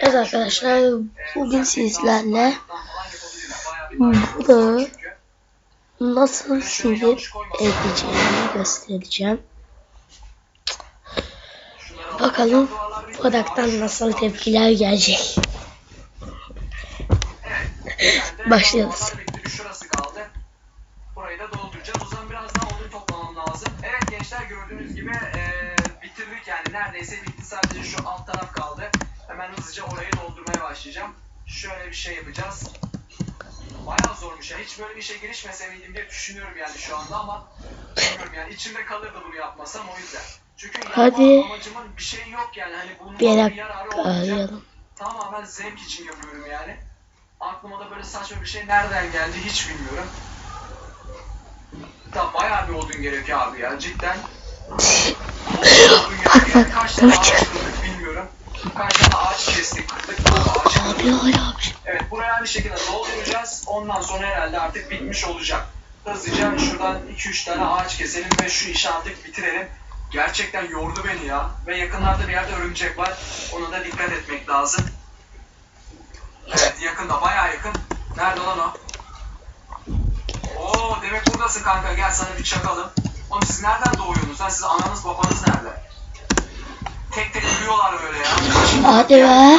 Evet arkadaşlar bugün Ee, sizlerle burada nasıl sinir edeceğimi göstereceğim. Bakalım Burak'tan nasıl tepkiler gelecek. Başlıyoruz. Burayı da dolduracağız. O zaman biraz daha odun toplamam lazım. Evet gençler gördüğünüz gibi bitirdik yani. Neredeyse bitti. Sadece şu alt taraf kaldı. Hemen hızlıca orayı doldurmaya başlayacağım. Şöyle bir şey yapacağız. Bayağı zormuş ya. Hiç böyle bir işe girişmese miydim diye düşünüyorum yani şu anda ama bilmiyorum yani. içimde kalırdı bunu yapmasam o yüzden. Çünkü Hadi. amacımın bir şey yok yani. Hani bunun Bir dakika yararı olmayacak tamamen zevk için yapıyorum yani. Aklıma da böyle saçma bir şey nereden geldi hiç bilmiyorum. Da bayağı bir odun gerekiyor abi ya cidden. odun gerekiyor. Kaç tane ağaç bilmiyorum. Tane ağaç kestik. Ağaç kırdık. Abi abi. Evet buraya aynı şekilde dolduracağız. Ondan sonra herhalde artık bitmiş olacak. Hızlıca şuradan 2-3 tane ağaç keselim ve şu işi artık bitirelim. Gerçekten yordu beni ya. Ve yakınlarda bir yerde örümcek var. Ona da dikkat etmek lazım. Evet yakında bayağı yakın. Nerede lan o? Oo demek buradasın kanka gel sana bir çakalım. Oğlum siz nereden doğuyorsunuz? Ha? Siz ananız babanız nerede? Tek tek yürüyorlar böyle ya. Hadi be.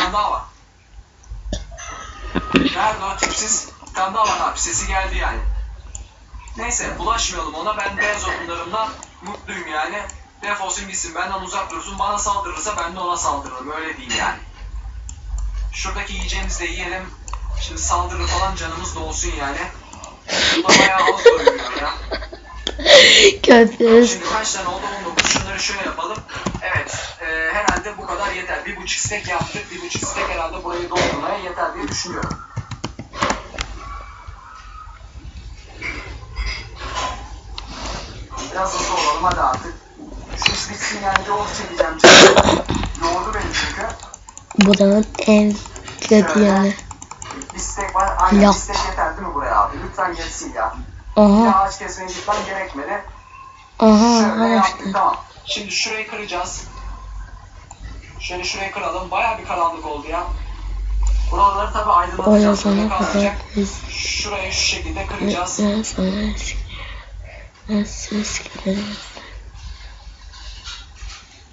Nerede o tipsiz? Bir tane daha var abi sesi geldi yani. Neyse bulaşmayalım ona ben beyaz odunlarımla mutluyum yani. Defolsun gitsin benden uzak dursun bana saldırırsa ben de ona saldırırım öyle değil yani. Şuradaki yiyeceğimizi de yiyelim. Şimdi saldırır falan canımız da olsun yani. Bu da bayağı az doyuruyor ya. Gördünüz. Şimdi kaç tane oldu 19. Şunları şöyle yapalım. Evet. e, herhalde bu kadar yeter. Bir buçuk stek yaptık. Bir buçuk stek herhalde burayı doldurmaya yeter diye düşünüyorum. Biraz hızlı olalım hadi artık. Şu iş bitsin yani yol çekeceğim. Yordu beni çünkü. Buranın en kötü yanı. Bir stek var. Aynen bir stek yeter değil mi buraya abi? Lütfen yetsin ya. Aha ağaç kesmeye gitmem gerekmedi. aha Şöyle yaptık tamam. Şimdi şurayı kıracağız. Şöyle şurayı kıralım. Bayağı bir karanlık oldu ya. Buraları tabi aydınlatacağız. Kalmayacak. biz Şurayı şu şekilde kıracağız.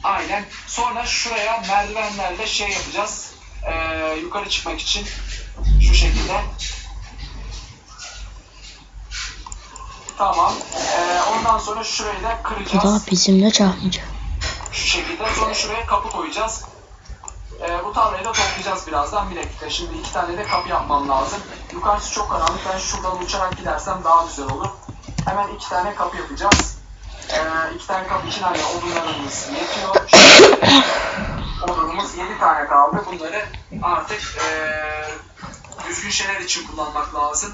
Aynen. Sonra şuraya merdivenlerle şey yapacağız. Ee, yukarı çıkmak için şu şekilde. Tamam. Ee, ondan sonra şurayı da Bu kıracağız. da bizimle çarpmayacak. Şu şekilde. Sonra şuraya kapı koyacağız. Ee, bu tarlayı da toplayacağız birazdan. Bir dakika. Şimdi iki tane de kapı yapmam lazım. Yukarısı çok karanlık. Ben şuradan uçarak gidersem daha güzel olur. Hemen iki tane kapı yapacağız. Ee, iki tane kapı için hani odunlarımız yetiyor. Şöyle, odunumuz yedi tane kaldı. Bunları artık ee, düzgün şeyler için kullanmak lazım.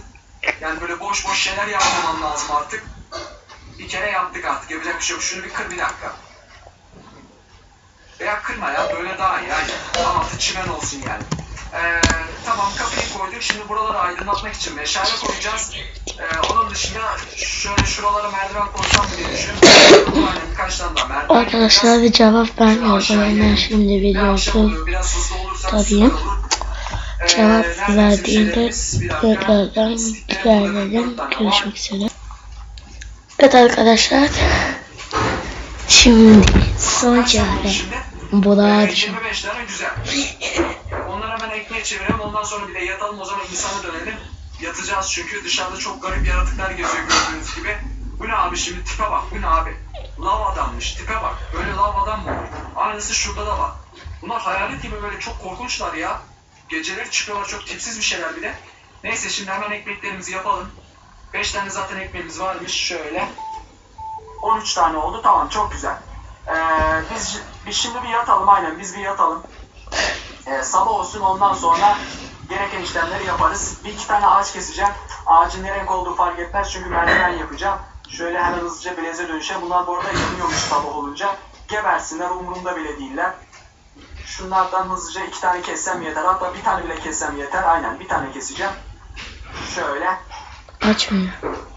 Yani böyle boş boş şeyler yapmamam lazım artık. Bir kere yaptık artık. Yapacak bir şey yok. Şunu bir kır bir dakika. Veya kırma ya böyle daha iyi yani. Altı çimen olsun yani. Ee, tamam kapıyı koyduk. Şimdi buraları aydınlatmak için meşale koyacağız. Ee, onun dışında şöyle şuralara merdiven koysam diye düşünüyorum. Birkaç tane daha merdiven Arkadaşlar cevap vermiyor. Ben şimdi videosu. Biraz hızlı olursak Tabii. Cevap verdiğinde tekrardan ilerleyelim. Görüşmek üzere. Evet arkadaşlar. Şimdi son çare. Ee, düşün. 25 tane güzel. Onları hemen ekmeğe çevirelim. Ondan sonra bir de yatalım. O zaman insana dönelim. Yatacağız çünkü dışarıda çok garip yaratıklar geziyor gördüğünüz gibi. Bu ne abi şimdi tipe bak. Bu ne abi? Lav adammış. Tipe bak. Böyle lav adam mı olur? Aynısı şurada da var. Bunlar hayalet gibi böyle çok korkunçlar ya. Geceleri çıkıyorlar çok tipsiz bir şeyler bir de. Neyse şimdi hemen ekmeklerimizi yapalım. 5 tane zaten ekmeğimiz varmış. Şöyle. 13 tane oldu. Tamam çok güzel. Ee, biz, biz şimdi bir yatalım aynen biz bir yatalım. Ee, sabah olsun ondan sonra gereken işlemleri yaparız. Bir iki tane ağaç keseceğim. Ağacın ne renk olduğu fark etmez çünkü merdiven yapacağım. Şöyle hemen hızlıca bileze dönüşe. Bunlar bu arada yanıyormuş sabah olunca. Gebersinler umurumda bile değiller. Şunlardan hızlıca iki tane kessem yeter. Hatta bir tane bile kessem yeter. Aynen bir tane keseceğim. Şöyle. Açmıyor.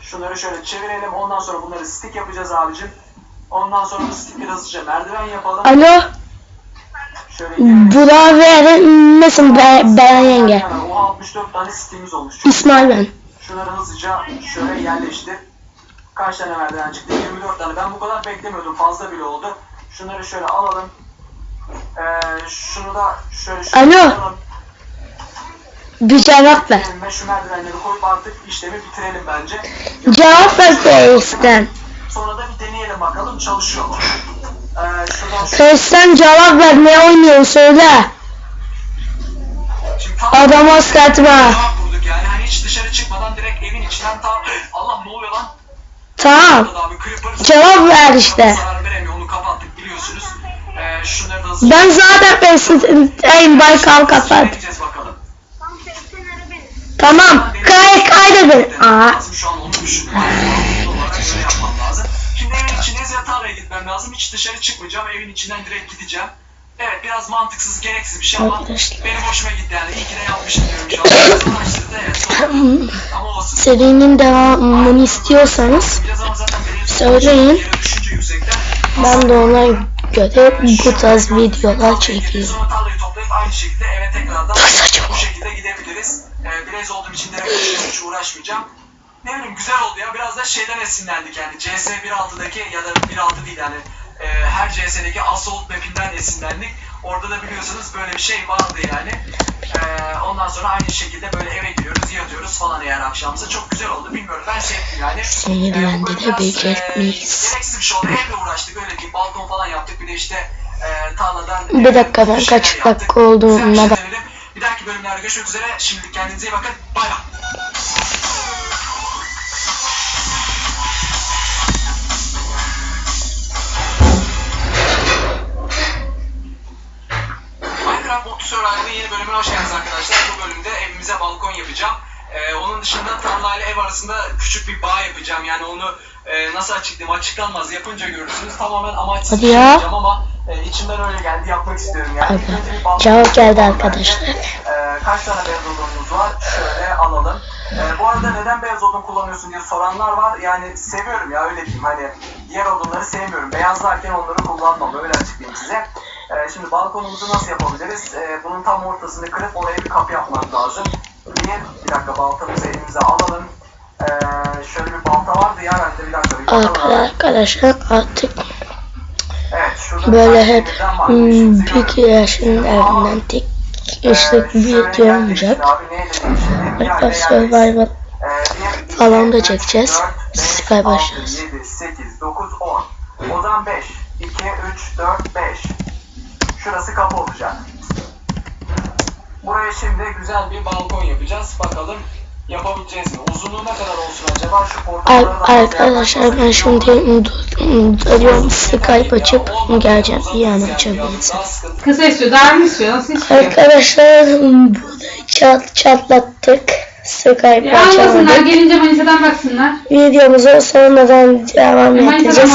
Şunları şöyle çevirelim. Ondan sonra bunları stick yapacağız abicim. Ondan sonra bu stickleri hızlıca merdiven yapalım. Alo. Burak ve mesela Be yenge. O 64 tane sitemiz olmuş. Çok İsmail ben. Şunları hızlıca şöyle yerleştir. Kaç tane merdiven çıktı? 24 tane. Ben bu kadar beklemiyordum. Fazla bile oldu. Şunları şöyle alalım. Ee, şunu da şöyle şöyle Alo. Bir cevap ver. Ve şu merdivenleri koyup artık işlemi bitirelim bence. Cevap ver Face'den. Sonra da bir deneyelim bakalım çalışıyor mu? Ee, şuradan şu... Face'den cevap ver. Ne oynuyorsun söyle. Şimdi tam Adam. Cevap vurduk yani. Hani hiç dışarı çıkmadan direkt evin içinden tam... Allah ne oluyor lan? Tamam. Abi Creeper... Cevap ver işte. Zarar şunları. Ben zaten Baykal kapat. Gideceğiz bakalım. Tamam. Kay kaydedin. Aa. Lazım şu an onu lazım. Şimdi evin içindeyiz yatağına gitmem lazım. Hiç dışarı çıkmayacağım. Evin içinden direkt gideceğim. Evet biraz mantıksız, gereksiz bir şey ama Arkadaşlar. benim hoşuma gitti yani. İyi ki de yapmışım diyorum şu an. Ama olsun. Serinin devamını istiyorsanız söyleyin. ben de ona göre bu tarz videolar çekiyorum. Tekrardan saçma. bu şekilde gidebiliriz. Ee, Blaze olduğum için hiç hiç uğraşmayacağım. Ne bileyim güzel oldu ya. Biraz da şeyden esinlendik yani. CS 1.6'daki ya da 1.6 değil yani. e, her CS'deki Assault map'inden esinlendik. Orada da biliyorsunuz böyle bir şey vardı yani. Ee, ondan sonra aynı şekilde böyle eve giriyoruz, yatıyoruz falan eğer akşamsa. Çok güzel oldu. Bilmiyorum ben sevdim yani. Seni biraz, becermeyiz. e, Gereksiz bir şey oldu. Evle uğraştık öyle diyeyim. Balkon falan yaptık. Bir de işte e, tarladan... Bir dakika, ben bir kaç dakika bir şey. Bir dahaki bölümlerde görüşmek üzere. Şimdi kendinize iyi bakın. Bay bay. Ev arasında küçük bir bağ yapacağım. Yani onu e, nasıl açıklayayım açıklanmaz. Yapınca görürsünüz. Tamamen amaçsız Hadi şey ya. yapacağım ama e, içimden öyle geldi. Yapmak istiyorum yani. Hadi. Cevap geldi arkadaşlar. Ee, kaç tane beyaz odunumuz var? Şöyle alalım. Ee, bu arada neden beyaz odun kullanıyorsun diye soranlar var. Yani seviyorum ya öyle diyeyim. Hani diğer odunları sevmiyorum. Beyazlarken onları kullanmam. Öyle açıklayayım size. Ee, şimdi balkonumuzu nasıl yapabiliriz? Ee, bunun tam ortasını kırıp oraya bir kapı yapmak lazım. Bir, bir dakika baltamızı elimize alalım. Ee, şöyle bir balta vardı ya bende bir dakika bir bakalım. hemen. Arkadaşlar artık Evet, böyle hep var. hmm, bir yaşının evinden tek Ee, işlik bir video olacak. Minecraft yerde Survival. Ee, falan da çekeceğiz. Skype altı, başlarız. yedi, sekiz, dokuz, on. O zaman 5, 2, 3, 4, 5. Şurası kapı olacak. Buraya şimdi güzel bir balkon yapacağız. Bakalım yapabileceğiz mi? Uzunluğu ne kadar olsun acaba? Şu nasıl Arkadaşlar ben şimdi dur- duruyorum Skype açıp geleceğim yani açabilirsiniz. Kısa istiyor, dar mı istiyor? Nasıl istiyor? Arkadaşlar burayı çat çatlattık. Skype Ya almasınlar, açamadık. gelince Manisa'dan baksınlar. Videomuza sonradan devam edeceğiz.